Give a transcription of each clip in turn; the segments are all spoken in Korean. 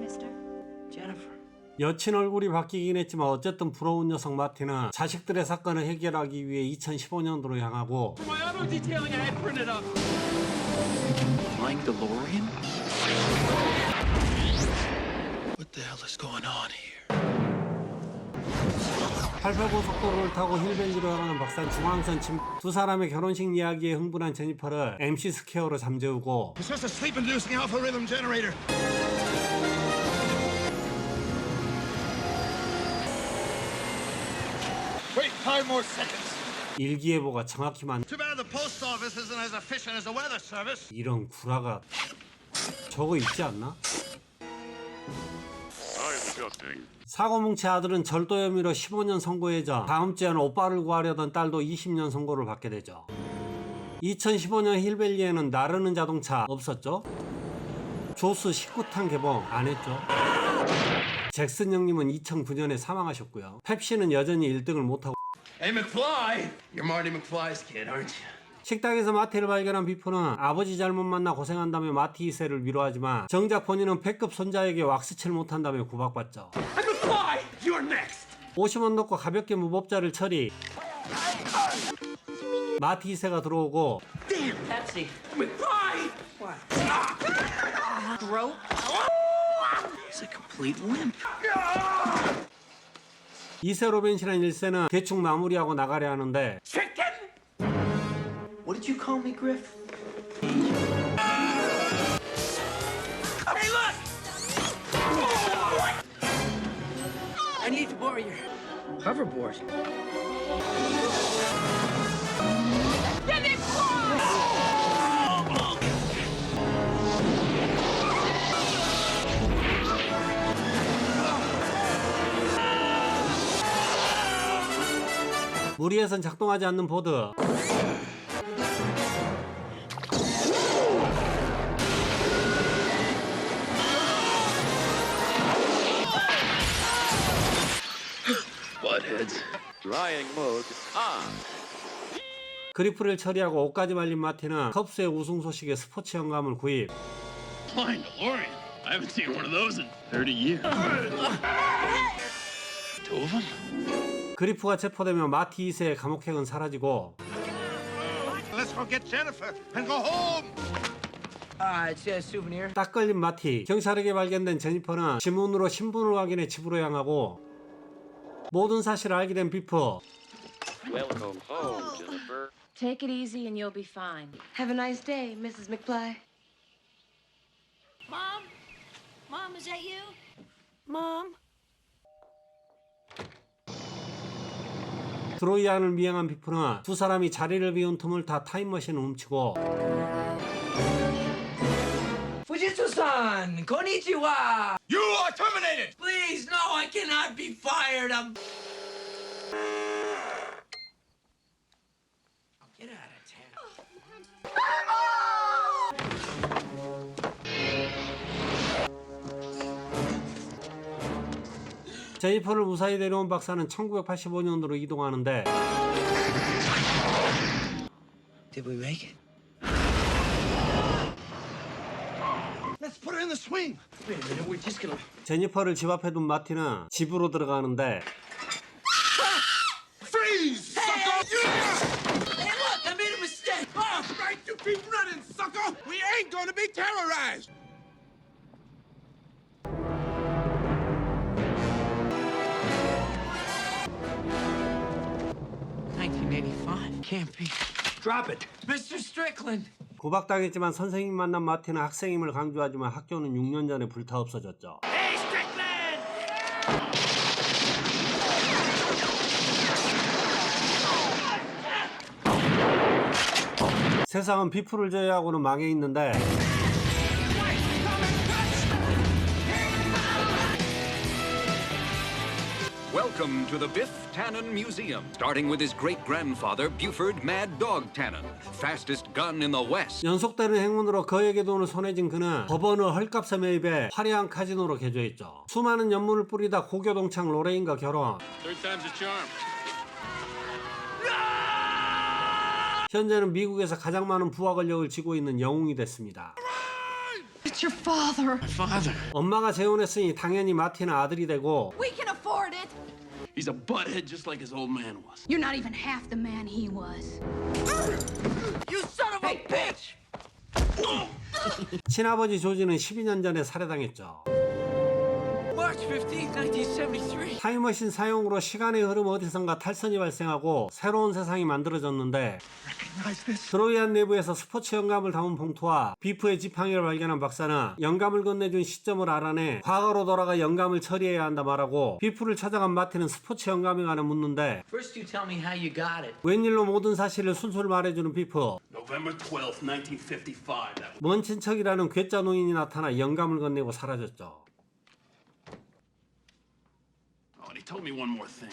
mister? Jennifer. 여친 얼굴이 바뀌긴 했지만 어쨌든 부러운 녀석 마티는 자식들의 사건을 해결하기 위해 2015년도로 향하고 My auto detailing I had printed up. Flying DeLorean? What the hell is going on here? 885속도를 타고 힐벨리로 향하는 박산 중앙선 침 두 사람의 결혼식 이야기에 흥분한 제니퍼를 MC 스퀘어로 잠재우고 Wait five more seconds. 일기예보가 정확히만 Too bad the post office isn't as efficient as the weather service. 이런 구라가 저거 있지 않나? 사고 뭉치 아들은 절도 혐의로 15년 선고해져 다음 주에는 오빠를 구하려던 딸도 20년 선고를 받게 되죠. 2015년 힐벨리에는 나르는 자동차 없었죠? 조스 19탄 개봉 안 했죠? 잭슨 형님은 2009년에 사망하셨고요. 펩시는 여전히 1등을 못하고 Hey, McFly! You're Marty McFly's kid, aren't you? 식당에서 마티를 발견한 비프는 아버지 잘못 만나 고생한다며 마티 2세를 위로하지만 정작 본인은 패급 손자에게 왁스칠 못한다며 구박받죠. I'm McFly. You're next. 50원 넣고 가볍게 무법자를 처리. 마티 2세가 들어오고 Pepsi. McFly. He's a complete wimp. 2세 로벤시란 1세는 대충 마무리하고 나가려 하는데 Chicken. What did you call me, Griff? Hey, look. I need to borrow your hoverboard. 무리에선 작동하지 않는 보드. 그리프를 처리하고 옷까지 말린 마티는 컵스의 우승 소식에 스포츠 영감을 구입. Flying DeLorean. I haven't seen one of those in 30 years. Two of them? 그리프가 체포되면 마티 2세의 감옥행은 사라지고 Let's go get Jennifer and go home. Uh, it's a souvenir. 딱 걸린 마티. 경찰에게 발견된 제니퍼는 지문으로 신분을 확인해 집으로 향하고 모든 사실을 알게 된 비프. Welcome home, Jennifer. Take it easy and you'll be fine. Have a nice day, Mrs. McFly. Mom? Mom, is that you? Mom? 드로이안을 미행한 비프는 두 사람이 자리를 비운 틈을 타 타임머신을 훔치고 Fujitsu-san! Konnichiwa! You are terminated. Please, no, I cannot be fired. I'm... 제니퍼를 무사히 데려온 박사는 1985년으로 이동하는데 Did we make it? Let's put her in the swing. Wait a minute, we're just gonna... 제니퍼를 집 앞에 둔 마티는 집으로 들어가는데 Freeze, sucker! Hey, look, I made a mistake! Oh, Right, you keep running, sucker. We ain't gonna be terrorized. Can't be. Drop it. Mr. Strickland! 구박당했지만 선생님 만난 마티는 학생임을 강조하지만 학교는 6년 전에 불타 없어졌죠. Hey, Strickland. 세상은 비프를 제외하고는 망해 있는데 Welcome to the Biff Tannen Museum, starting with his great grandfather, Buford Mad Dog Tannen, fastest gun in the West. 연속되는 행운으로 거액의 돈을 손에 쥔 그는 법원을 헐값에 매입해 화려한 카지노로 개조했죠. 수많은 연문을 뿌리다 고교동창 로레인과 결혼. Third time's a charm. 현재는 미국에서 가장 많은 부하 권력을 쥐고 있는 영웅이 됐습니다. It's your father. Father. 엄마가 재혼했으니 당연히 마티는 아들이 되고 We can afford it. He's a butthead just like his old man was. You're not even half the man he was. You son of a bitch! 친아버지 조지는 12년 전에 살해당했죠. March 15th, 1973. 타임머신 사용으로 시간의 흐름 어디선가 탈선이 발생하고 새로운 세상이 만들어졌는데 드로이안 내부에서 스포츠 영감을 담은 봉투와 비프의 지팡이를 발견한 박사는 영감을 건네준 시점을 알아내 과거로 돌아가 영감을 처리해야 한다 말하고 비프를 찾아간 마티는 스포츠 영감인가는 묻는데 First, you tell me how you got it. 웬일로 모든 사실을 순수를 말해주는 비프 November 12th, 1955. That was 먼 친척이라는 괴짜 노인이 나타나 영감을 건네고 사라졌죠. Oh, and he told me one more thing.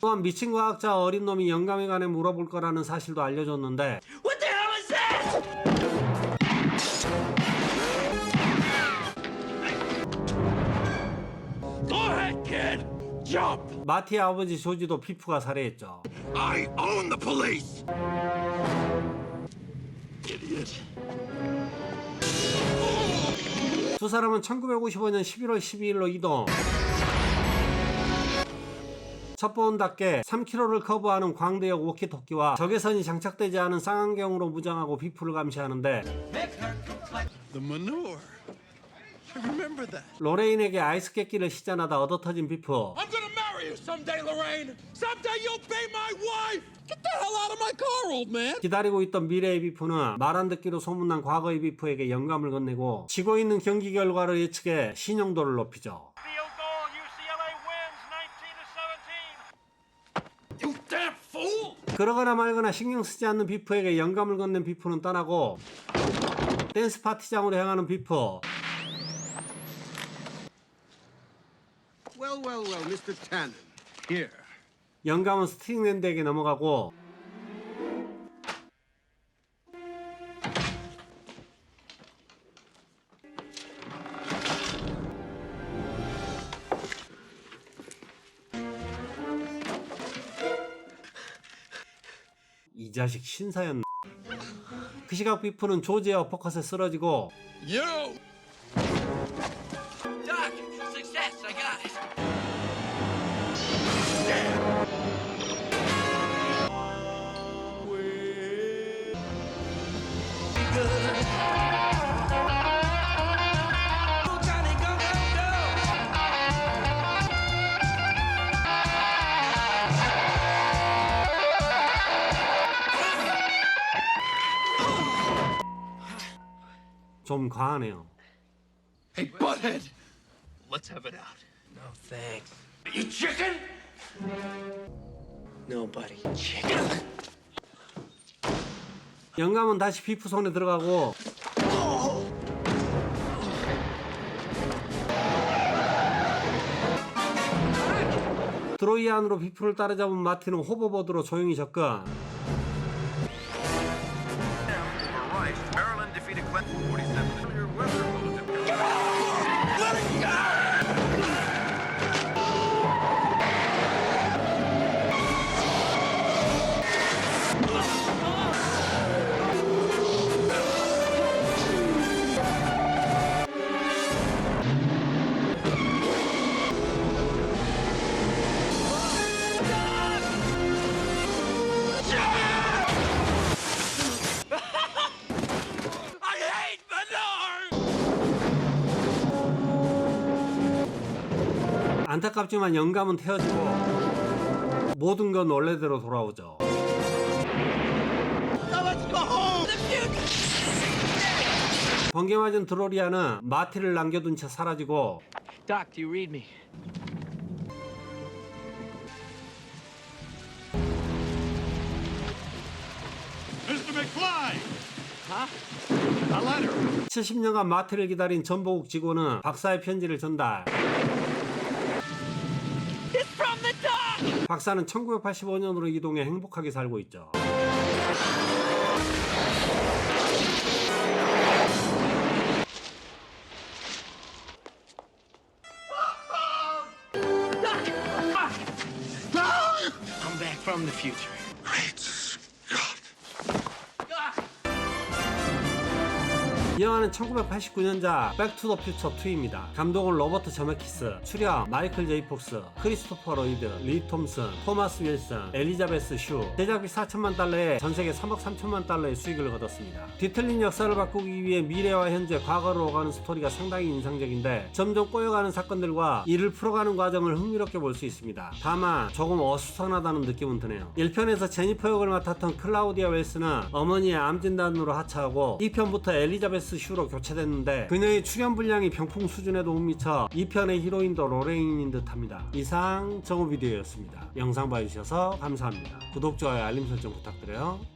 또한 미친 과학자 어린 놈이 영감에 관해 물어볼 거라는 사실도 알려줬는데 What the hell is that? Go ahead, kid. Jump. 마티의 아버지 조지도 피프가 살해했죠. I own the police! Idiot. 두 사람은 1955년 11월 12일로 이동. 첩보원답게 3km를 커브하는 광대역 워키토키와 적외선이 장착되지 않은 쌍안경으로 무장하고 비프를 감시하는데 The manure. I remember that. 로레인에게 아이스 깨끼를 시전하다 얻어터진 비프. 기다리고 있던 미래의 비프는 말 안 듣기로 소문난 과거의 비프에게 영감을 건네고 지고 있는 경기 결과를 예측해 신용도를 높이죠. Field goal. UCLA wins 19 to 17. You damn fool. 그러거나 말거나 신경 쓰지 않는 비프에게 영감을 건넨 비프는 떠나고 댄스 파티장으로 향하는 비프 Well, well, well, Mr. Tannen. Here. 영감은 스팅랜드에게 넘어가고 자식 신사였나 그 시각 비프는 조지의 어퍼컷에 쓰러지고 You! Doc, success, I got it. Go, 좀 과하네요 Hey, butthead. Let's have it out. No, thanks. You chicken? Nobody. Chicken. 영감은 다시 비프 손에 들어가고 드로이 안으로 비프를 따라잡은 마티는 호버보드로 조용히 접근 안타깝지만 영감은 태어지고 모든 건 원래대로 돌아오죠 번개 맞은 드로리아는 마티를 남겨둔 채 사라지고 Doc, do you read me? Mr. McFly! Huh? A letter. 70년간 마티를 기다린 전보국 직원은 박사의 편지를 전달 박사는 1985년으로 이동해 행복하게 살고 있죠 I'm back from the future. 영화는 1989년작 백투더 퓨처 2입니다. 감독은 로버트 저메키스, 출연 마이클 제이 폭스, 크리스토퍼 로이드, 리 톰슨, 토마스 윌슨, 엘리자베스 슈. 제작비 4천만 달러에 전 세계 3억 3천만 달러의 수익을 거뒀습니다. 뒤틀린 역사를 바꾸기 위해 미래와 현재, 과거로 오가는 스토리가 상당히 인상적인데 점점 꼬여가는 사건들과 이를 풀어가는 과정을 흥미롭게 볼 수 있습니다. 다만 조금 어수선하다는 느낌은 드네요. 1편에서 제니퍼 역을 맡았던 클라우디아 웰스는 어머니의 암 진단으로 하차하고 2편부터 엘리자베스 슈로 교체됐는데 그녀의 출연 분량이 병풍 수준에도 못 미쳐 2편의 히로인도 로레인인 듯합니다. 이상 정우 비디오였습니다. 영상 봐주셔서 감사합니다. 구독, 좋아요, 알림 설정 부탁드려요.